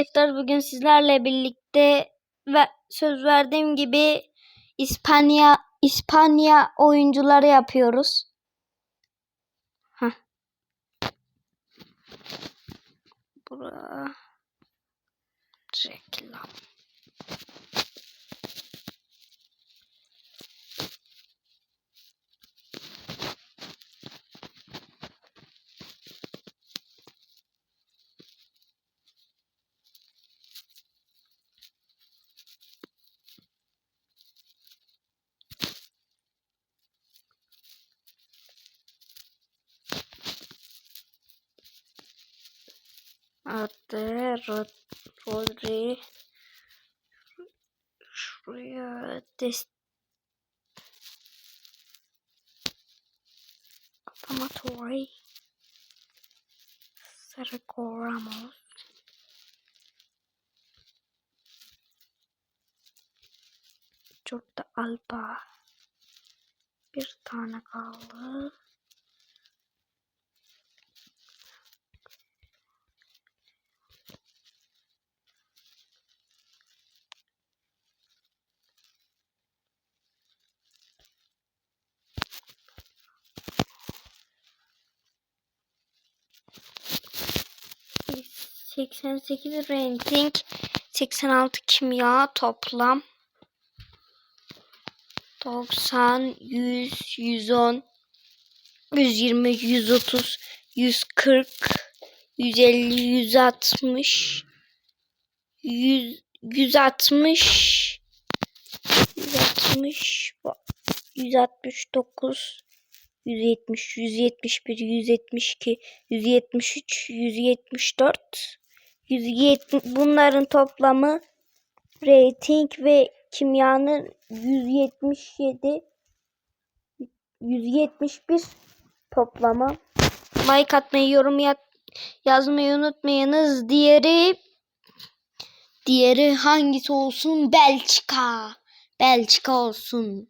arkadaşlar bugün sizlerle birlikte ve söz verdiğim gibi İspanya İspanya oyuncuları yapıyoruz. Heh. Bura reklam. Rod Rodri. Şuraya des Amatori Sergio Ramos. Jordi Alba. Bir tane kaldı. 88 rating 86 kimya toplam. 90 100 110 120 130 140 150 160 100 160 160 169 170 171 172 173 174 170 bunların toplamı rating ve kimyanın 177 171 toplamı like atmayı yorum ya- yazmayı unutmayınız. Diğeri diğeri hangisi olsun? Belçika. Belçika olsun.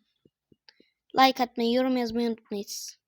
Like atmayı yorum yazmayı unutmayınız